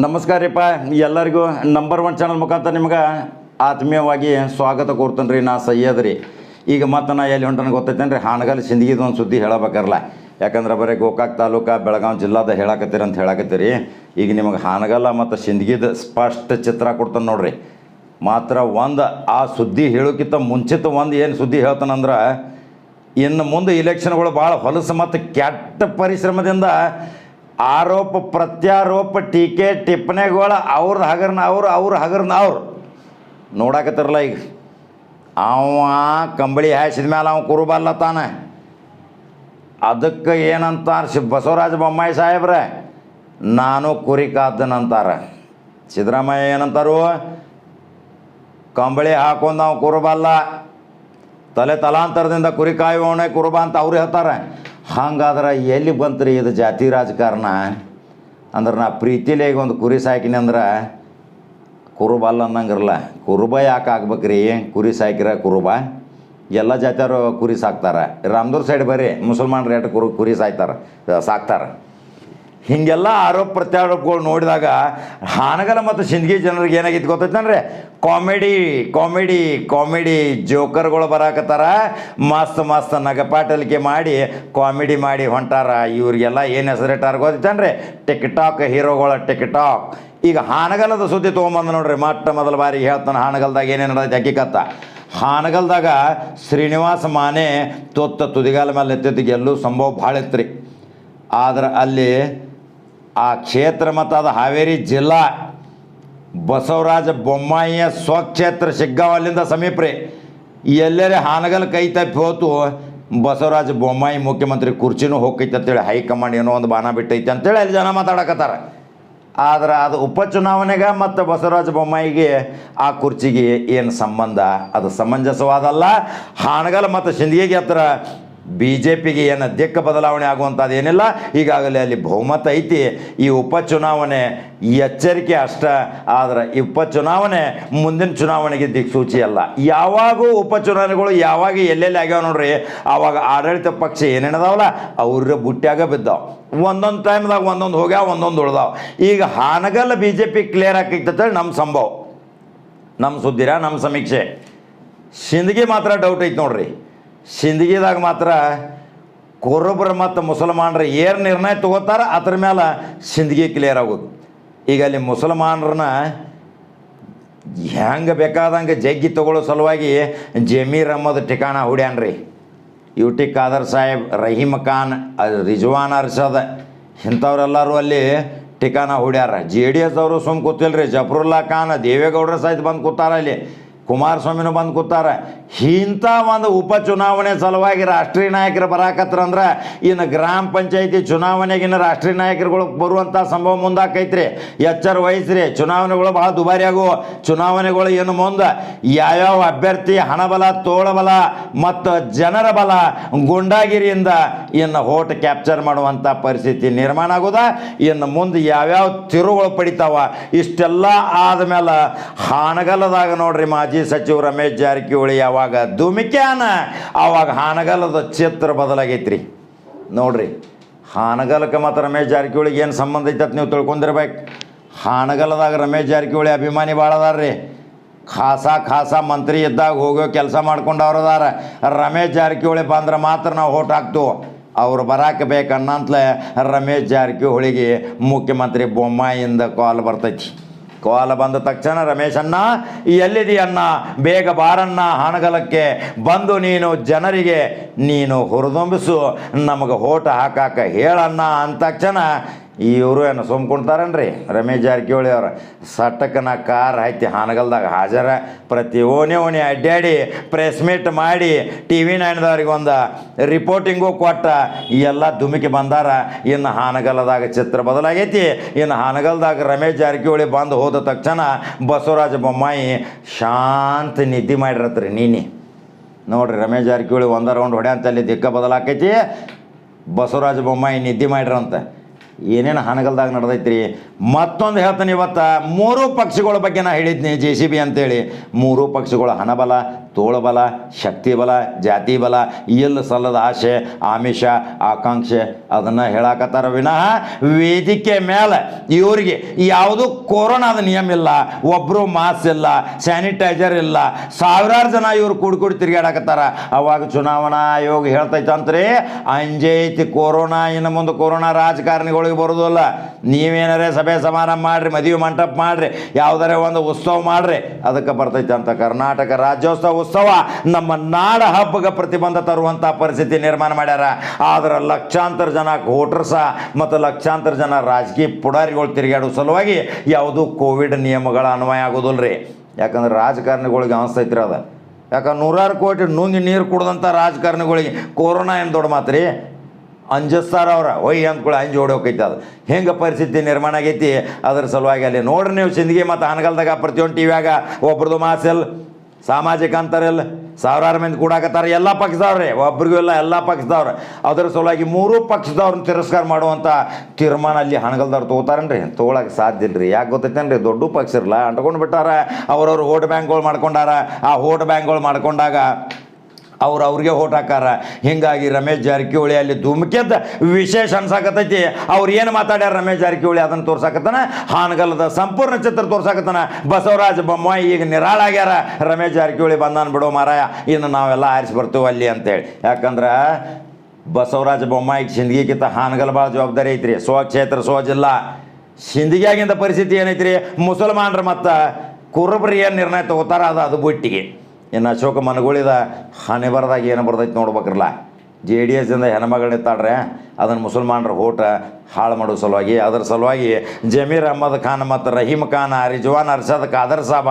ನಮಸ್ಕಾರಪ್ಪ ಎಲ್ಲರಿಗೂ number one channel ಮುಖಾಂತರ ನಿಮ್ಗೆ ಆತ್ಮೀಯವಾಗಿ ಸ್ವಾಗತ ಕೋರ್ತೇನೆ ರೀ ನಾ ಸಯ್ಯದ್ ರೀ. ಈಗ ಮತ್ತೆ ನಾ ಎಲ್ಲಿ ಹೊಂಟನ ಗೊತ್ತೈತೇನೆ ರೀ ಹಾನಗಲ್ ಸಿಂದಗಿದು ಒಂದು ಸುದ್ದಿ ಹೇಳಬೇಕಾರಲ್ಲ ಯಾಕಂದ್ರೆ ಬರೀ ಗೋಕಾಕ್ ತಾಲೂಕು ಬೆಳಗಾವಿ ಜಿಲ್ಲಾದ ಹೇಳಕತ್ತೀರಿ ಅಂತ ಹೇಳಕತ್ತೀರಿ. ಈಗ ನಿಮಗೆ ಹಾನಗಲ್ಲ ಮತ್ತು ಸಿಂದಗಿದ ಸ್ಪಷ್ಟ ಚಿತ್ರ ಕೊಡ್ತಾನೆ ನೋಡ್ರಿ. ಮಾತ್ರ ಒಂದು ಆ ಸುದ್ದಿ ಹೇಳೋಕ್ಕಿಂತ ಮುಂಚಿತ ಒಂದು ಏನು ಸುದ್ದಿ ಹೇಳ್ತಾನಂದ್ರೆ, ಇನ್ನು ಮುಂದೆ ಇಲೆಕ್ಷನ್ಗಳು ಭಾಳ ಹೊಲಸು ಮತ್ತು ಕೆಟ್ಟ ಪರಿಶ್ರಮದಿಂದ ಆರೋಪ ಪ್ರತ್ಯಾರೋಪ ಟೀಕೆ ಟಿಪ್ಪಣಿಗಳು ಅವ್ರ ಹಗರ್ನ ಅವ್ರು ಅವ್ರ ಹಗರ್ನ ಅವ್ರು ನೋಡಾಕತ್ತಿರಲ್ಲ ಈಗ. ಅವ ಕಂಬಳಿ ಹಾಯಿಸಿದ ಮೇಲೆ ಅವ ಕುರುಬಲ್ಲ ತಾನೆ. ಅದಕ್ಕೆ ಏನಂತಾರೆ ಶಿ ಬಸವರಾಜ ಬೊಮ್ಮಾಯಿ ಸಾಹೇಬ್ರೆ? ನಾನು ಕುರಿ ಕಾದ್ದನಂತಾರ ಸಿದ್ದರಾಮಯ್ಯ ಏನಂತಾರು? ಕಂಬಳಿ ಹಾಕೊಂಡು ಅವ ಕುರುಬಲ್ಲ. ತಲೆ ತಲಾಂತರದಿಂದ ಕುರಿ ಕಾಯುವವನೇ ಕುರುಬ ಅಂತ ಅವ್ರು ಹೇಳ್ತಾರೆ. ಹಂಗಾದ್ರೆ ಎಲ್ಲಿ ಬಂತ್ರಿ ಇದು ಜಾತಿ ರಾಜಕಾರಣ? ಅಂದ್ರೆ ನಾ ಪ್ರೀತಿಲೇ ಈಗ ಒಂದು ಕುರಿ ಸಾಕಿನಿ ಅಂದ್ರೆ ಕುರುಬ ಅಲ್ಲ ಅನ್ನಂಗಿರಲ್ಲ ಕುರುಬ ಯಾಕೆ ಆಗ್ಬೇಕ್ರಿ? ಕುರಿ ಸಾಕಿರ ಕುರುಬ? ಎಲ್ಲ ಜಾತಿಯವರು ಕುರಿ ಸಾಕ್ತಾರೆ. ರಾಮದೂರ್ ಸೈಡ್ ಬರ್ರಿ ಮುಸಲ್ಮಾನ್ರು ಎಷ್ಟು ಕುರು ಕುರಿ ಸಾಯ್ತಾರೆ, ಸಾಕ್ತಾರೆ. ಹೀಗೆಲ್ಲ ಆರೋಪ ಪ್ರತ್ಯಾರೋಪಗಳು ನೋಡಿದಾಗ ಹಾನಗಲ ಮತ್ತು ಸಿಂದಗಿ ಜನರಿಗೆ ಏನಾಗಿತ್ತು ಅಂದರೆ ಕಾಮಿಡಿ ಕಾಮಿಡಿ ಕಾಮಿಡಿ ಜೋಕರ್ಗಳು ಬರಾಕತ್ತಾರ. ಮಸ್ತ್ ಮಸ್ತ್ ನಗಪಾಟಲಿಕೆ ಮಾಡಿ ಕಾಮಿಡಿ ಮಾಡಿ ಹೊಂಟಾರ. ಇವ್ರಿಗೆಲ್ಲ ಏನು ಹೆಸರಿಟ್ಟಾರ ಗೊತ್ತೈತನ್ರಿ ಟಿಕ್ ಟಾಕ್ ಹೀರೋಗಳ ಟಿಕ್ ಟಾಕ್ ಈಗ ಹಾನಗಲದ ಸುದ್ದಿ ತೊಗೊಂಬಂದು ನೋಡ್ರಿ. ಮೊಟ್ಟ ಮೊದಲ ಬಾರಿ ಹೇಳ್ತಾನೆ, ಹಾನಗಲ್ದಾಗ ಏನೇನು ನಡೆದೈತೆ ಹಕ್ಕಿಕತ್ತ ಹಾನಗಲ್ದಾಗ ಶ್ರೀನಿವಾಸ ಮಾನೆ ತೊತ್ತ ತುದಿಗಾಲ ಮೇಲೆ ಎತ್ತಿದ್ದು ಗೆಲ್ಲು ಸಂಭವ ಭಾಳ ಇತ್ತು ರೀ ಆದ್ರೆ ಅಲ್ಲಿ ಆ ಕ್ಷೇತ್ರ ಮತ್ತು ಅದು ಹಾವೇರಿ ಜಿಲ್ಲಾ. ಬಸವರಾಜ ಬೊಮ್ಮಾಯಿಯ ಸ್ವಕ್ಷೇತ್ರ ಸಿಗ್ಗಾವ ಅಲ್ಲಿಂದ ಸಮೀಪ ರೀ ಎಲ್ಲರೇ ಹಾನಗಲ್ ಕೈ ತಪ್ಪಿ ಹೋತು. ಬಸವರಾಜ ಬೊಮ್ಮಾಯಿ ಮುಖ್ಯಮಂತ್ರಿ ಕುರ್ಚಿನೂ ಹೋಗೈತೆ ಅಂತೇಳಿ ಹೈಕಮಾಂಡ್ ಏನೋ ಒಂದು ಬಾಣ ಬಿಟ್ಟೈತೆ ಅಂತೇಳಿ ಅಲ್ಲಿ ಜನ ಮಾತಾಡಕತ್ತಾರ. ಆದ್ರೆ ಅದು ಉಪಚುನಾವಣೆಗೆ ಮತ್ತು ಬಸವರಾಜ ಬೊಮ್ಮಾಯಿಗೆ ಆ ಕುರ್ಚಿಗೆ ಏನು ಸಂಬಂಧ? ಅದು ಸಮಂಜಸವಾದಲ್ಲ. ಹಾನಗಲ್ ಮತ್ತು ಸಿಂದಗಿಗೆ ಹತ್ರ ಬಿ ಜೆ ಪಿಗೆ ಏನು ದಿಕ್ಕ ಬದಲಾವಣೆ ಆಗುವಂಥದ್ದು ಏನಿಲ್ಲ. ಈಗಾಗಲೇ ಅಲ್ಲಿ ಬಹುಮತ ಐತಿ. ಈ ಉಪಚುನಾವಣೆ ಎಚ್ಚರಿಕೆ ಅಷ್ಟ. ಆದ್ರೆ ಈ ಉಪಚುನಾವಣೆ ಮುಂದಿನ ಚುನಾವಣೆಗೆ ದಿಕ್ಸೂಚಿ ಅಲ್ಲ. ಯಾವಾಗೂ ಉಪಚುನಾವಣೆಗಳು ಯಾವಾಗ ಎಲ್ಲೆಲ್ಲಿ ಆಗ್ಯಾವ ನೋಡ್ರಿ. ಆವಾಗ ಆಡಳಿತ ಪಕ್ಷ ಏನೇನದಾವಲ್ಲ ಅವ್ರ ಬುಟ್ಟಿಯಾಗ ಬಿದ್ದಾವ. ಒಂದೊಂದು ಟೈಮ್ದಾಗ ಒಂದೊಂದು ಹೋಗ್ಯಾವ, ಒಂದೊಂದು ಉಳ್ದಾವ. ಈಗ ಹಾನಗಲ್ಲ ಬಿ ಜೆ ಪಿ ಕ್ಲಿಯರ್ ಆಕೈತಂತೇಳಿ ನಮ್ಮ ಸಂಭವ. ನಮ್ಮ ಸುದ್ದಿರ ನಮ್ಮ ಸಮೀಕ್ಷೆ. ಸಿಂದಗಿ ಮಾತ್ರ ಡೌಟ್ ಐತೆ ನೋಡ್ರಿ. ಸಿಂದಗಿದಾಗ ಮಾತ್ರ ಕೊರೊಬ್ಬರು ಮತ್ತು ಮುಸಲ್ಮಾನರು ಏನು ನಿರ್ಣಯ ತಗೋತಾರ, ಅದ್ರ ಮೇಲೆ ಸಿಂದಗಿ ಕ್ಲಿಯರ್ ಆಗೋದು. ಈಗ ಅಲ್ಲಿ ಮುಸಲ್ಮಾನರನ್ನ ಹೆಂಗೆ ಬೇಕಾದಂಗೆ ಜಗ್ಗಿ ತಗೊಳ್ಳೋ ಸಲುವಾಗಿ ಜಮೀರ್ ಅಹಮದ್ ಠಿಕಾಣ ಹುಡ್ಯಾನ್ರಿ. ಯು ಟಿ ಖಾದರ್ ಸಾಹೇಬ್, ರಹೀಮ್ ಖಾನ್ ರಿಜ್ವಾನ್ ಅರ್ಷದ್, ಇಂಥವ್ರೆಲ್ಲರೂ ಅಲ್ಲಿ ಠಿಕಾಣ ಹೊಡ್ಯಾರ. ಜೆ ಡಿ ಎಸ್ ಅವರು ಸುಮ್ ಕೂತಿಲ್ರಿ, ಜಫರುಲ್ಲಾ ಖಾನ್, ದೇವೇಗೌಡರ ಸಹಿತ ಬಂದು ಕೂತಾರ ಇಲ್ಲಿ ಕುಮಾರಸ್ವಾಮಿನೂ ಬಂದು ಕೂತಾರ. ಇಂಥ ಒಂದು ಉಪಚುನಾವಣೆ ಸಲುವಾಗಿ ರಾಷ್ಟ್ರೀಯ ನಾಯಕರು ಬರಾಕತ್ರಂದ್ರೆ ಇನ್ನು ಗ್ರಾಮ ಪಂಚಾಯತಿ ಚುನಾವಣೆಗಿನ ರಾಷ್ಟ್ರೀಯ ನಾಯಕರುಗಳು ಬರುವಂಥ ಸಂಭವ ಮುಂದಾಕೈತ್ರಿ. ಎಚ್ಚರ ವಹಿಸ್ರಿ. ಚುನಾವಣೆಗಳು ಭಾಳ ದುಬಾರಿ ಆಗುವ ಚುನಾವಣೆಗಳು ಏನು ಮುಂದೆ ಯಾವ್ಯಾವ ಅಭ್ಯರ್ಥಿ ಹಣಬಲ, ತೋಳಬಲ ಮತ್ತು ಜನರ ಬಲ ಗುಂಡಾಗಿರಿಯಿಂದ ಇನ್ನು ಹೋಟ್ ಕ್ಯಾಪ್ಚರ್ ಮಾಡುವಂಥ ಪರಿಸ್ಥಿತಿ ನಿರ್ಮಾಣ ಆಗೋದ. ಇನ್ನು ಮುಂದೆ ಯಾವ್ಯಾವ ತಿರುಗಳು ಪಡಿತಾವ, ಇಷ್ಟೆಲ್ಲ ಆದಮೇಲೆ ಹಾನಗಲದಾಗ ನೋಡ್ರಿ ಮಾಜಿ ಸಚಿವ ರಮೇಶ್ ಜಾರಕಿಹೊಳಿ ಯಾವಾಗ ಧುಮಿಕ್ಯಾನ ಆವಾಗ ಹಾನಗಲದ ಚಿತ್ರ ಬದಲಾಗೈತ್ರಿ. ನೋಡ್ರಿ ಹಾನಗಲಕ್ಕೆ ಮತ್ತು ರಮೇಶ್ ಜಾರಕಿಹೊಳಿಗೆ ಏನು ಸಂಬಂಧ ಐತೆ ಅಂತ ನೀವು ತಿಳ್ಕೊಂಡಿರ್ಬೇಕು. ಹಾನಗಲದಾಗ ರಮೇಶ್ ಜಾರಕಿಹೊಳಿ ಅಭಿಮಾನಿ ಭಾಳ ಅದಾರ್ರಿ. ಖಾಸ ಖಾಸ ಮಂತ್ರಿ ಇದ್ದಾಗ ಹೋಗೋ ಕೆಲಸ ಮಾಡ್ಕೊಂಡು ಅವ್ರು ಅದಾರ. ರಮೇಶ್ ಜಾರಕಿಹೊಳಿ ಬಂದ್ರೆ ಮಾತ್ರ ನಾವು ಓಟ್ ಹಾಕ್ತು ಅವ್ರು ಬರಾಕ ಬೇಕನ್ನಂತಲೇ ರಮೇಶ್ ಜಾರಕಿಹೊಳಿಗೆ ಮುಖ್ಯಮಂತ್ರಿ ಬೊಮ್ಮಾಯಿಂದ ಕಾಲ್ ಬರ್ತೈತಿ. ಕಾಲ್ ಬಂದ ತಕ್ಷಣ ರಮೇಶನ್ನ ಎಲ್ಲಿದೆಯನ್ನ ಬೇಗ ಬಾರಣ್ಣ ಹಾನಗಲಕ್ಕೆ ಬಂದು ನೀನು ಜನರಿಗೆ, ನೀನು ಹುರಿದುಂಬಿಸು. ನಮಗೆ ಹೋಟ ಹಾಕಾಕ ಹೇಳಣ್ಣ ಅಂದ ತಕ್ಷಣ ಇವರು ಏನು ಸುಮ್ಕೊಂತಾರನ್ರಿ ರಮೇಶ್ ಜಾರಕಿಹೊಳಿ ಅವ್ರು. ಸಟಕನ ಕಾರ್ ಐತಿ ಹಾನಗಲ್ದಾಗ ಹಾಜರ. ಪ್ರತಿ ಓಣಿ ಓಣಿ ಅಡ್ಡಾಡಿ ಪ್ರೆಸ್ ಮೀಟ್ ಮಾಡಿ ಟಿ ವಿ ನೈನ್ದವ್ರಿಗೊಂದು ರಿಪೋರ್ಟಿಂಗು ಕೊಟ್ಟ. ಎಲ್ಲ ಧುಮಿಕಿ ಬಂದಾರ. ಇನ್ನು ಹಾನಗಲ್ದಾಗ ಚಿತ್ರ ಬದಲಾಗೈತಿ. ಇನ್ನು ಹಾನಗಲ್ದಾಗ ರಮೇಶ್ ಜಾರಕಿಹೊಳಿ ಬಂದು ಹೋದ ತಕ್ಷಣ ಬಸವರಾಜ ಬೊಮ್ಮಾಯಿ ಶಾಂತ ನಿದ್ದೆ ಮಾಡಿರತ್ರಿ ನೀನಿ. ನೋಡ್ರಿ ರಮೇಶ್ ಜಾರಕಿಹೊಳಿ ಒಂದ ರೌಂಡ್ ಹೊಡೆ ಅಂತಲ್ಲಿ ದಿಕ್ಕ ಬದಲಾಕೈತಿ. ಬಸವರಾಜ ಬೊಮ್ಮಾಯಿ ನಿದ್ದೆ ಮಾಡಿರಂತ. ಏನೇನು ಹಾನಗಲ್ದಾಗ ನಡೆದೈತ್ರಿ? ಮತ್ತೊಂದು ಹೇಳ್ತೇನೆ ಇವತ್ತು, ಮೂರು ಪಕ್ಷಗಳ ಬಗ್ಗೆ ನಾ ಹೇಳಿದ್ನಿ ಜೆ ಸಿ ಬಿ ಅಂತೇಳಿ. ಮೂರು ಪಕ್ಷಗಳ ಹಣಬಲ ತೋಳಬಲ ಶಕ್ತಿ ಬಲ, ಜಾತಿ ಬಲ ಎಲ್ಲ ಸಲ್ಲದ ಆಸೆ, ಆಮಿಷ, ಆಕಾಂಕ್ಷೆ, ಅದನ್ನು ಹೇಳಾಕತ್ತಾರ ವಿನಃ ವೇದಿಕೆ ಮೇಲೆ ಇವರಿಗೆ ಯಾವುದು ಕೊರೋನಾದ ನಿಯಮ ಇಲ್ಲ ಒಬ್ಬರು ಮಾಸ್ಕ್ ಇಲ್ಲ ಸ್ಯಾನಿಟೈಸರ್ ಇಲ್ಲ, ಸಾವಿರಾರು ಜನ ಇವರು ಕೂಡಿ ತಿರುಗಾಡಕತ್ತಾರ ಅವಾಗ ಚುನಾವಣಾ ಆಯೋಗ ಹೇಳ್ತೈತಂತ್ರಿ ಅಂಜೈತಿ ಕೊರೋನಾ, ಇನ್ನು ಮುಂದೆ ಕೊರೋನಾ ರಾಜಕಾರಣಿಗಳಿಗೆ ಬರೋದಿಲ್ಲ ನೀವೇನಾರೇ ಸಭೆ ಸಮಾರಂಭ ಮಾಡ್ರಿ, ಮದುವೆ ಮಂಟಪ ಮಾಡ್ರಿ, ಯಾವುದಾರೇ ಒಂದು ಉತ್ಸವ ಮಾಡ್ರಿ, ಅದಕ್ಕೆ ಬರ್ತೈತೆ ಅಂತ ಕರ್ನಾಟಕ ರಾಜ್ಯೋತ್ಸವ ಉತ್ಸವ ನಮ್ಮ ನಾಡ ಹಬ್ಬಕ್ಕೆ ಪ್ರತಿಬಂಧ ತರುವಂಥ ಪರಿಸ್ಥಿತಿ ನಿರ್ಮಾಣ ಮಾಡ್ಯಾರ. ಆದ್ರೆ ಲಕ್ಷಾಂತರ ಜನ ವೋಟರ್ಸ ಮತ್ತು ಲಕ್ಷಾಂತರ ಜನ ರಾಜಕೀಯ ಪುಡಾರಿಗಳು ತಿರುಗಾಡೋ ಸಲುವಾಗಿ ಯಾವುದೂ ಕೋವಿಡ್ ನಿಯಮಗಳ ಅನ್ವಯ ಆಗೋದಿಲ್ಲ ರೀ ಯಾಕಂದ್ರೆ ರಾಜಕಾರಣಿಗಳಿಗೆ ಅನಿಸ್ತೈತ್ರಿ ಅದು. ಯಾಕಂದ್ರೆ ನೂರಾರು ಕೋಟಿ ನುಂಗಿ ನೀರು ಕುಡ್ದಂಥ ರಾಜಕಾರಣಿಗಳಿಗೆ ಕೊರೋನಾ ಏನು ದೊಡ್ಡ ಮಾತ್ರಿ? ಅಂಜಿಸ್ತಾರ ಅವ್ರ ಒಯ್ ಅಂದ್ಕೊಳ್ಳಿ ಅಂಜಿ ಓಡೋಕೈತೆ ಅದು. ಹೆಂಗೆ ಪರಿಸ್ಥಿತಿ ನಿರ್ಮಾಣ ಆಗೈತಿ? ಅದ್ರ ಸಲುವಾಗಿ ಅಲ್ಲಿ ನೋಡ್ರಿ ನೀವು ಸಿಂದಗಿ ಮತ್ತು ಹನಗಲ್ದಾಗ ಪ್ರತಿಯೊಂದು ಟಿವ್ಯಾಗ ಒಬ್ರದ್ದು ಮಾಸೆಲ್ ಸಾಮಾಜಿಕ ಅಂತಾರಲ್ಲ ಇಲ್ಲ ಸಾವಿರಾರು ಮಂದಿ ಕೂಡಾಕತ್ತಾರೆ. ಎಲ್ಲ ಪಕ್ಷದವ್ರೆ, ಒಬ್ರಿಗೂ ಇಲ್ಲ, ಎಲ್ಲ ಪಕ್ಷದವ್ರೆ. ಅದರ ಸಲುವಾಗಿ ಮೂರೂ ಪಕ್ಷದವ್ರನ್ನ ತಿರಸ್ಕಾರ ಮಾಡುವಂಥ ತೀರ್ಮಾನ ಅಲ್ಲಿ ಹಣಗಲ್ದವ್ರು ತೊಗೋತಾರನ್ರಿ? ತೊಗೊಳಕ್ಕೆ ಸಾಧ್ಯ ಇಲ್ರಿ. ಯಾಕೆ ಗೊತ್ತೈತೇನ್ರಿ? ದೊಡ್ಡ ಪಕ್ಷ ಇರಲ್ಲ ಅಂಟ್ಕೊಂಡು ಬಿಟ್ಟಾರ, ಅವ್ರವ್ರು ಓಟ್ ಬ್ಯಾಂಕ್ಗಳು ಮಾಡ್ಕೊಂಡಾರ. ಆ ಓಟ್ ಬ್ಯಾಂಕ್ಗಳು ಮಾಡ್ಕೊಂಡಾಗ ಅವ್ರು ಅವ್ರಿಗೆ ಓಟ್ ಹಾಕಾರ. ಹಿಂಗಾಗಿ ರಮೇಶ್ ಜಾರಕಿಹೊಳಿ ಅಲ್ಲಿ ಧೂಮಕೆದ್ದ ವಿಶೇಷ ಅನ್ಸಾಕತೈತಿ ಅವ್ರು ಏನು ಮಾತಾಡ್ಯಾರ ರಮೇಶ್ ಜಾರಕಿಹೊಳಿ ಅದನ್ನು ತೋರ್ಸಾಕತ್ತಾನ? ಹಾನಗಲದ ಸಂಪೂರ್ಣ ಚಿತ್ರ ತೋರ್ಸಾಕತ್ತಾನ. ಬಸವರಾಜ ಬೊಮ್ಮಾಯಿ ಈಗ ನಿರಾಳಾಗ್ಯಾರ. ರಮೇಶ್ ಜಾರಕಿಹೊಳಿ ಬಂದಾನ ಬಿಡೋ ಮಾರಾಯ. ಇನ್ನು ನಾವೆಲ್ಲ ಆರಿಸಿ ಬರ್ತೇವೆ ಅಲ್ಲಿ ಅಂತೇಳಿ. ಯಾಕಂದ್ರೆ ಬಸವರಾಜ ಬೊಮ್ಮಾಯಿ ಸಿಂದಗಿಕ್ಕಿಂತ ಹಾನಗಲ್ ಭಾಳ ಜವಾಬ್ದಾರಿ ಐತ್ರಿ. ಸ್ವಕ್ಷೇತ್ರ ಸ್ವಜಿಲ್ಲಾ ಸಿಂದಗಿಯಾಗಿಂದ ಪರಿಸ್ಥಿತಿ ಏನೈತ್ರಿ? ಮುಸಲ್ಮಾನರು ಮತ್ತು ಕುರುಬರು ಏನು ನಿರ್ಣಯ ತಗೋತಾರ ಅದು ಅದು ಬಿಟ್ಟಿಗೆ. ಇನ್ನು ಅಶೋಕ ಮನಗುಳಿದ ಹಣೆ ಬರದಾಗ ಏನು ಬರ್ತೈತೆ ನೋಡ್ಬೇಕ್ರಲ್ಲ ಜೆ ಡಿ ಎಸ್ದಿಂದ ಹೆಣ್ಮಗಳನ್ನ ಎತ್ತಾಡ್ರೆ ಅದನ್ನು ಮುಸಲ್ಮಾನರು ಹೋಟ ಹಾಳು ಮಾಡೋ ಸಲುವಾಗಿ, ಅದರ ಸಲುವಾಗಿ ಜಮೀರ್ ಅಹಮದ್ ಖಾನ್ ಮತ್ತು ರಹೀಮ್ ಖಾನ್ ರಿಜ್ವಾನ್ ಅರ್ಷದ್ ಖಾದರ್ ಸಾಬ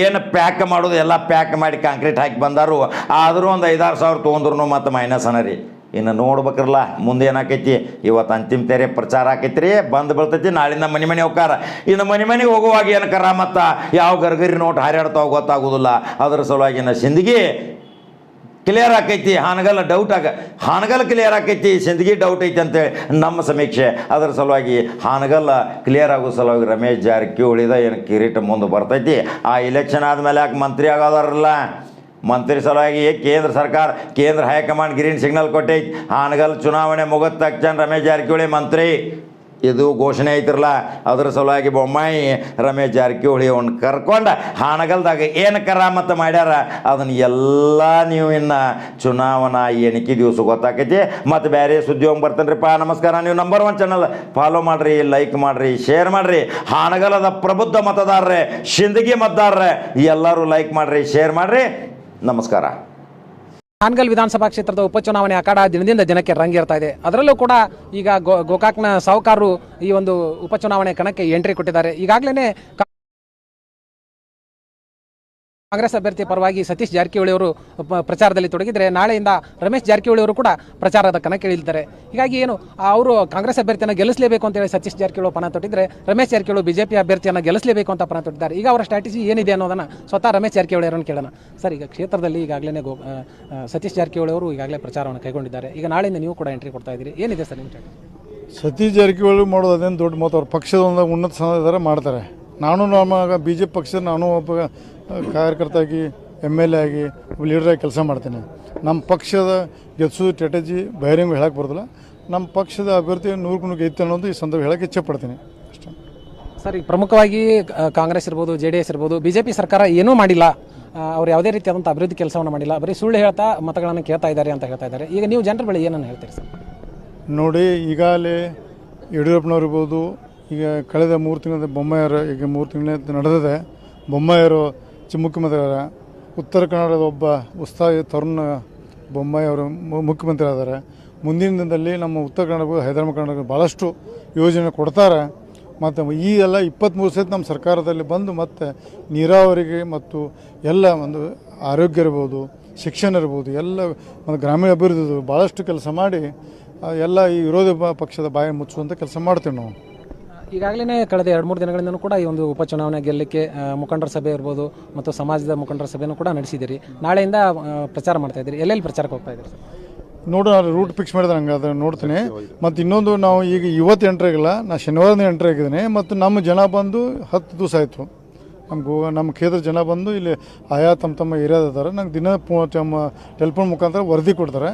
ಏನು ಪ್ಯಾಕ್ ಮಾಡೋದು, ಎಲ್ಲ ಪ್ಯಾಕ್ ಮಾಡಿ ಕಾಂಕ್ರೀಟ್ ಹಾಕಿ ಬಂದಾರು. ಆದರೂ ಒಂದು ಐದಾರು ಸಾವಿರ ತೊಗೊಂಡ್ರು ಮತ್ತು ಮೈನಸ್ ಅನ್ನ ರೀ. ಇನ್ನು ನೋಡ್ಬೇಕ್ರಲ್ಲ, ಮುಂದೆ ಏನಾಕೈತಿ? ಇವತ್ತು ಅಂತಿಮ ತೆರೆ ಪ್ರಚಾರ ಆಕೈತಿ ರೀ ಬಂದು ಬೀಳ್ತೈತಿ, ನಾಳಿಂದ ಮನೆ ಮನೆ ಹೋಗ್ಕಾರ. ಇನ್ನು ಮನೆ ಮನೆಗೆ ಹೋಗುವಾಗ ಏನು ಕರ ಮತ್ತು? ಯಾವ ಗರ್ಗರಿ ನೋಟ್ ಹಾರ್ಯಾಡ್ತಾವ ಗೊತ್ತಾಗೋದಿಲ್ಲ. ಅದ್ರ ಸಲುವಾಗಿ ಇನ್ನು ಸಿಂದಗಿ ಕ್ಲಿಯರ್ ಆಕೈತಿ, ಹಾನಗಲ್ ಡೌಟ್ ಆಗ ಹಾನಗಲ್ ಕ್ಲಿಯರ್ ಆಕೈತಿ, ಸಿಂದಗಿ ಡೌಟ್ ಐತಿ ಅಂತೇಳಿ ನಮ್ಮ ಸಮೀಕ್ಷೆ. ಅದರ ಸಲುವಾಗಿ ಹಾನಗಲ್ ಕ್ಲಿಯರ್ ಆಗೋ ಸಲುವಾಗಿ ರಮೇಶ್ ಜಾರಕಿಹೊಳಿದ ಏನು ಕಿರೀಟ ಮುಂದೆ ಬರ್ತೈತಿ. ಆ ಇಲೆಕ್ಷನ್ ಆದಮೇಲೆ ಯಾಕೆ ಮಂತ್ರಿ ಆಗೋದಾರಲ್ಲ? ಮಂತ್ರಿ ಸಲುವಾಗಿ ಕೇಂದ್ರ ಸರ್ಕಾರ, ಕೇಂದ್ರ ಹೈಕಮಾಂಡ್ ಗ್ರೀನ್ ಸಿಗ್ನಲ್ ಕೊಟ್ಟೈತಿ ಹಾನಗಲ್ ಚುನಾವಣೆ ಮುಗಿದ ತಕ್ಷಣ ರಮೇಶ್ ಜಾರಕಿಹೊಳಿ ಮಂತ್ರಿ. ಇದು ಘೋಷಣೆ ಐತಿರಲ್ಲ, ಅದ್ರ ಸಲುವಾಗಿ ಬೊಮ್ಮಾಯಿ ರಮೇಶ್ ಜಾರಕಿಹೊಳಿ ಅವನು ಕರ್ಕೊಂಡು ಹಾನಗಲ್ದಾಗ ಏನು ಕರಾಮತ್ತ ಮಾಡ್ಯಾರ? ಅದನ್ನ ಎಲ್ಲ ನೀವು ಇನ್ನು ಚುನಾವಣಾ ಎಣಿಕೆ ದಿವಸ ಗೊತ್ತಾಕೈತಿ. ಮತ್ತು ಬೇರೆ ಸುದ್ದಿ ಹೋಗಿ ಬರ್ತಾನ್ರಿಪ್ಪ ನಮಸ್ಕಾರ, ನೀವು ನಂಬರ್ ಒನ್ ಚಾನಲ್ ಫಾಲೋ ಮಾಡಿರಿ ಲೈಕ್ ಮಾಡಿರಿ ಶೇರ್ ಮಾಡಿರಿ. ಹಾನಗಲದ ಪ್ರಬುದ್ಧ ಮತದಾರರೇ, ಶಿಂದಗಿ ಮತದಾರರೇ, ಎಲ್ಲರೂ ಲೈಕ್ ಮಾಡಿರಿ ಶೇರ್ ಮಾಡಿರಿ. ನಮಸ್ಕಾರ. ಹಾನಗಲ್ ವಿಧಾನಸಭಾ ಕ್ಷೇತ್ರದ ಉಪಚುನಾವಣೆ ಅಖಾಡ ದಿನದಿಂದ ದಿನಕ್ಕೆ ರಂಗೇರ್ತಾ ಇದೆ. ಅದರಲ್ಲೂ ಕೂಡ ಈಗ ಗೋಕಾಕ್ನ ಸಾಹುಕಾರರು ಈ ಒಂದು ಉಪಚುನಾವಣೆ ಕಣಕ್ಕೆ ಎಂಟ್ರಿ ಕೊಟ್ಟಿದ್ದಾರೆ. ಈಗಾಗಲೇ ಕಾಂಗ್ರೆಸ್ ಅಭ್ಯರ್ಥಿ ಪರವಾಗಿ ಸತೀಶ್ ಜಾರಕಿಹೊಳಿ ಅವರು ಪ್ರಚಾರದಲ್ಲಿ ತೊಡಗಿದ್ರೆ ನಾಳೆಯಿಂದ ರಮೇಶ್ ಜಾರಕಿಹೊಳಿ ಅವರು ಕೂಡ ಪ್ರಚಾರದ ಕಣಕ್ಕೆ ಇಳಿತಾರೆ ಹೀಗಾಗಿ ಏನು ಅವರು ಕಾಂಗ್ರೆಸ್ ಅಭ್ಯರ್ಥಿಯನ್ನು ಗೆಲ್ಲಿಸಲೇಬೇಕು ಅಂತೇಳಿ ಸತೀಶ್ ಜಾರಕಿಹೊಳಿ ಪಣ ತೊಟ್ಟಿದ್ರೆ ರಮೇಶ್ ಜಾರಕಿಹೊಳಿ ಬಿಜೆಪಿ ಅಭ್ಯರ್ಥಿಯನ್ನು ಗೆಲ್ಲಿಸಲೇಬೇಕು ಅಂತ ಪಣ ತೊಟ್ಟಿದ್ದಾರೆ. ಈಗ ಅವರ ಸ್ಟ್ರಾಟಜಿ ಏನಿದೆ ಅನ್ನೋದನ್ನ ಸ್ವತಃ ರಮೇಶ್ ಜಾರಕಿಹೊಳಿ ಅವರನ್ನು ಕೇಳೋಣ. ಸರ್, ಈಗ ಕ್ಷೇತ್ರದಲ್ಲಿ ಈಗಾಗಲೇ ಗೋ ಸತೀಶ್ ಜಾರಕಿಹೊಳಿ ಅವರು ಈಗಾಗಲೇ ಪ್ರಚಾರವನ್ನು ಕೈಗೊಂಡಿದ್ದಾರೆ. ಈಗ ನಾಳೆಯಿಂದ ನೀವು ಕೂಡ ಎಂಟ್ರಿ ಕೊಡ್ತಾ ಇದ್ದೀರಿ. ಏನಿದೆ ಸರ್ ನಿಮ್ಮ ಸತೀಶ್ ಜಾರಕಿಹೊಳಿ ಮಾಡೋದು ಅದೇನು ದೊಡ್ಡ ಮಾತು ಅವ್ರ ಪಕ್ಷದ ಒಂದು ಉನ್ನತ ಸ್ಥಾನದಾರ ಮಾಡ್ತಾರೆ. ನಾನು ನಮ್ಮ ಬಿ ಜೆ ಪಿ ಪಕ್ಷದ, ನಾನು ಒಬ್ಬ ಕಾರ್ಯಕರ್ತಾಗಿ ಎಂ ಎಲ್ ಎ ಆಗಿ ಲೀಡರಾಗಿ ಕೆಲಸ ಮಾಡ್ತೀನಿ. ನಮ್ಮ ಪಕ್ಷದ ಗೆಲ್ಸೋದು ಸ್ಟ್ರಾಟಜಿ ಬಹಿರಂಗ ಹೇಳಕ್ಕೆ ಬರೋದಿಲ್ಲ. ನಮ್ಮ ಪಕ್ಷದ ಅಭ್ಯರ್ಥಿ ನೂರಕ್ಕೆ ನೂರು ಗೆದ್ದು ಅನ್ನೋದು ಈ ಸಂದರ್ಭ ಹೇಳಕ್ಕೆ ಇಚ್ಛೆ ಪಡ್ತೀನಿ ಅಷ್ಟೇ. ಸರ್ ಈಗ ಪ್ರಮುಖವಾಗಿ ಕಾಂಗ್ರೆಸ್ ಇರ್ಬೋದು ಜೆ ಡಿ ಎಸ್ ಇರ್ಬೋದು ಬಿ ಜೆ ಪಿ ಸರ್ಕಾರ ಏನೂ ಮಾಡಿಲ್ಲ. ಅವ್ರು ಯಾವುದೇ ರೀತಿಯಾದಂಥ ಅಭಿವೃದ್ಧಿ ಕೆಲಸವನ್ನು ಮಾಡಿಲ್ಲ. ಬರೀ ಸುಳ್ಳು ಹೇಳ್ತಾ ಮತಗಳನ್ನು ಕೇಳ್ತಾ ಇದ್ದಾರೆ ಅಂತ ಹೇಳ್ತಾ ಇದ್ದಾರೆ. ಈಗ ನೀವು ಜನರ ಬಳಿ ಏನನ್ನು ಹೇಳ್ತೀರಿ ಸರ್? ನೋಡಿ ಈಗಾಗಲೇ ಯಡಿಯೂರಪ್ಪನವ್ರು ಇರ್ಬೋದು ಈಗ ಕಳೆದ ಮೂರು ತಿಂಗಳ ಬೊಮ್ಮಾಯರು ಈಗ ಮೂರು ತಿಂಗಳ ನಡೆದಿದೆ. ಬೊಮ್ಮಾಯರು ಚಿ ಮುಖ್ಯಮಂತ್ರಿ ಉತ್ತರ ಕನ್ನಡದ ಒಬ್ಬ ಉತ್ಸಾಹಿ ತರುಣ ಬೊಮ್ಮಾಯಿ ಅವರು ಮುಖ್ಯಮಂತ್ರಿ ಆದಾರೆ ಮುಂದಿನ ದಿನದಲ್ಲಿ ನಮ್ಮ ಉತ್ತರ ಕನ್ನಡ ಹೈದರಾಬಾದ್ ಕನ್ನಡ ಭಾಳಷ್ಟು ಯೋಜನೆ ಕೊಡ್ತಾರೆ. ಮತ್ತು ಈ ಎಲ್ಲ ಇಪ್ಪತ್ತ್ಮೂರು ಸತಿ ನಮ್ಮ ಸರ್ಕಾರದಲ್ಲಿ ಬಂದು ಮತ್ತು ನೀರಾವರಿಗೆ ಮತ್ತು ಎಲ್ಲ ಒಂದು ಆರೋಗ್ಯ ಇರ್ಬೋದು, ಶಿಕ್ಷಣ ಇರ್ಬೋದು, ಎಲ್ಲ ಒಂದು ಗ್ರಾಮೀಣ ಅಭಿವೃದ್ಧಿ ಭಾಳಷ್ಟು ಕೆಲಸ ಮಾಡಿ ಎಲ್ಲ ಈ ವಿರೋಧ ಪಕ್ಷದ ಬಾಯಿ ಮುಚ್ಚುವಂಥ ಕೆಲಸ ಮಾಡ್ತೀವಿ ನಾವು. ಈಗಾಗಲೇ ಕಳೆದ ಎರಡು ಮೂರು ದಿನಗಳಿಂದ ಕೂಡ ಈ ಒಂದು ಉಪಚುನಾವಣೆ ಗೆಲ್ಲಕ್ಕೆ ಮುಖಂಡರ ಸಭೆ ಇರ್ಬೋದು ಮತ್ತು ಸಮಾಜದ ಮುಖಂಡರ ಸಭೆನೂ ಕೂಡ ನಡೆಸಿದ್ದೀರಿ. ನಾಳೆಯಿಂದ ಪ್ರಚಾರ ಮಾಡ್ತಾ ಇದ್ದೀರಿ. ಎಲ್ಲೆಲ್ಲಿ ಪ್ರಚಾರಕ್ಕೆ ಹೋಗ್ತಾ ಇದ್ದೀರಿ ನೋಡು ರೂಟ್ ಫಿಕ್ಸ್ ಮಾಡಿದ್ರೆ ನಂಗೆ ಅದನ್ನು ನೋಡ್ತೀನಿ. ಮತ್ತು ಇನ್ನೊಂದು ನಾವು ಈಗ ಇವತ್ತು ಎಂಟ್ರಿ ಆಗಿಲ್ಲ, ನಾ ಶನಿವಾರದ ಎಂಟ್ರಿ ಆಗಿದ್ದೀನಿ. ಮತ್ತು ನಮ್ಮ ಜನ ಬಂದು ಹತ್ತು ದಿವಸ ಆಯಿತು. ನಮ್ಮ ಗೋ, ನಮ್ಮ ಕ್ಷೇತ್ರ ಜನ ಬಂದು ಇಲ್ಲಿ ಆಯಾ ತಮ್ಮ ತಮ್ಮ ಏರಿಯಾದ ಇದ್ದಾರೆ ನಂಗೆ ದಿನ ತಮ್ಮ ಟೆಲಿಫೋನ್ ಮುಖಾಂತರ ವರದಿ ಕೊಡ್ತಾರೆ.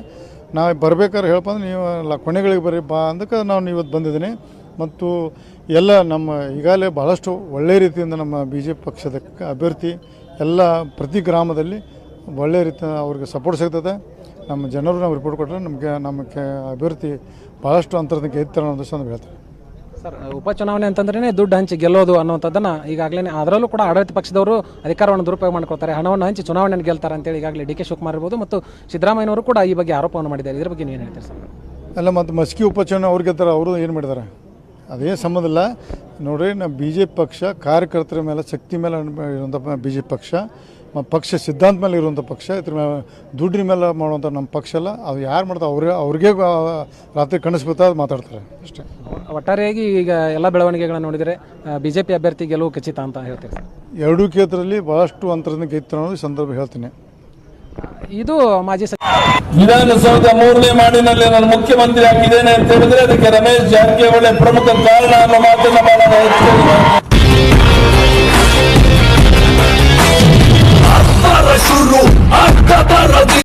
ನಾವು ಬರ್ಬೇಕಾದ್ರೆ ಅಂದ್ರೆ ನೀವು ಕೊನೆಗಳಿಗೆ ಬರ್ರಿ, ಬಾ ಅಂದಕ್ಕೆ ನಾನು ಇವತ್ತು ಬಂದಿದ್ದೀನಿ. ಮತ್ತು ಎಲ್ಲ ನಮ್ಮ ಈಗಾಗಲೇ ಭಾಳಷ್ಟು ಒಳ್ಳೆಯ ರೀತಿಯಿಂದ ನಮ್ಮ ಬಿ ಜೆ ಪಿ ಪಕ್ಷದ ಅಭ್ಯರ್ಥಿ ಎಲ್ಲ ಪ್ರತಿ ಗ್ರಾಮದಲ್ಲಿ ಒಳ್ಳೆಯ ರೀತಿ ಅವ್ರಿಗೆ ಸಪೋರ್ಟ್ ಸಿಗ್ತದೆ. ನಮ್ಮ ಜನರು ನಾವು ರಿಪೋರ್ಟ್ ಕೊಟ್ಟರೆ ನಮಗೆ ನಮ್ಮ ಕೆ ಅಭ್ಯರ್ಥಿ ಭಾಳಷ್ಟು ಅಂತರದಿಂದ ಗೆದ್ತಾರೆ ಅನ್ನೋ ಉದ್ದೇಶ ಅಂತ ಹೇಳ್ತಾರೆ ಸರ್ ಉಪಚುನಾವಣೆ ಅಂತಂದ್ರೆ ದುಡ್ಡು ಹಂಚಿ ಗೆಲ್ಲೋದು ಅನ್ನೋಂಥದ್ದನ್ನ ಈಗಾಗಲೇ ಅದರಲ್ಲೂ ಕೂಡ ಆಡಳಿತ ಪಕ್ಷದವರು ಅಧಿಕಾರವನ್ನು ದುರುಪಯೋಗ ಮಾಡ್ಕೊಳ್ತಾರೆ. ಹಣವನ್ನು ಹಂಚಿ ಚುನಾವಣೆಯನ್ನು ಗೆಲ್ತಾರೆ ಅಂತೇಳಿ ಈಗಾಗಲೇ ಡಿ ಕೆ ಶಿವಕುಮಾರ್ ಇರ್ಬೋದು ಮತ್ತು ಸಿದ್ದರಾಮಯ್ಯನವರು ಕೂಡ ಈ ಬಗ್ಗೆ ಆರೋಪವನ್ನು ಮಾಡಿದ್ದಾರೆ. ಇದ್ರ ಬಗ್ಗೆ ನೀವು ಏನು ಹೇಳ್ತೀರಿ ಸರ್? ಅಲ್ಲ ಮತ್ತು ಮಸ್ಕಿ ಉಪಚುನಾವಣೆ ಅವ್ರಿಗೆ ಅವರು ಏನು ಮಾಡಿದ್ದಾರೆ? ಅದೇನು ಸಂಬಂಧ ಇಲ್ಲ. ನೋಡ್ರಿ ನಮ್ಮ ಬಿ ಜೆ ಪಿ ಪಕ್ಷ ಕಾರ್ಯಕರ್ತರ ಮೇಲೆ ಶಕ್ತಿ ಮೇಲೆ ಇರುವಂಥ ಬಿ ಜೆ ಪಿ ಪಕ್ಷ ಪಕ್ಷ ಸಿದ್ಧಾಂತ ಮೇಲೆ ಇರುವಂಥ ಪಕ್ಷ ಇದ್ರ ಮೇಲೆ ದುಡ್ಡಿನ ಮೇಲೆ ಮಾಡುವಂಥ ನಮ್ಮ ಪಕ್ಷ ಅಲ್ಲ. ಅದು ಯಾರು ಮಾಡ್ತಾರೆ ಅವ್ರಿಗೆ ಅವ್ರಿಗೆ ರಾತ್ರಿ ಕಣಿಸ್ಬಿಡ್ತಾ ಅದು ಮಾತಾಡ್ತಾರೆ ಅಷ್ಟೇ. ಒಟ್ಟಾರೆಯಾಗಿ ಈಗ ಎಲ್ಲ ಬೆಳವಣಿಗೆಗಳನ್ನು ನೋಡಿದರೆ ಬಿ ಜೆ ಪಿ ಅಭ್ಯರ್ಥಿ ಗೆಲುವು ಖಚಿತ ಅಂತ ಹೇಳ್ತೀರಿ? ಎರಡೂ ಕ್ಷೇತ್ರದಲ್ಲಿ ಭಾಳಷ್ಟು ಅಂತರದಿಂದ ಗೆದ್ದು ಈ ಸಂದರ್ಭ ಹೇಳ್ತೀನಿ. ಇದು ಮಾಜಿ ಸಚಿವ ವಿಧಾನಸೌಧ ಮೂರನೇ ಮಾಡಿನಲ್ಲಿ ನಾನು ಮುಖ್ಯಮಂತ್ರಿ ಆಗಿದ್ದೇನೆ ಅಂತ ಹೇಳಿದ್ರೆ ಅದಕ್ಕೆ ರಮೇಶ್ ಜಾರಕಿಹೊಳಿ ಪ್ರಮುಖ ಕಾರಣ ಅನ್ನೋ ಮಾತನ್ನ ಬಹಳ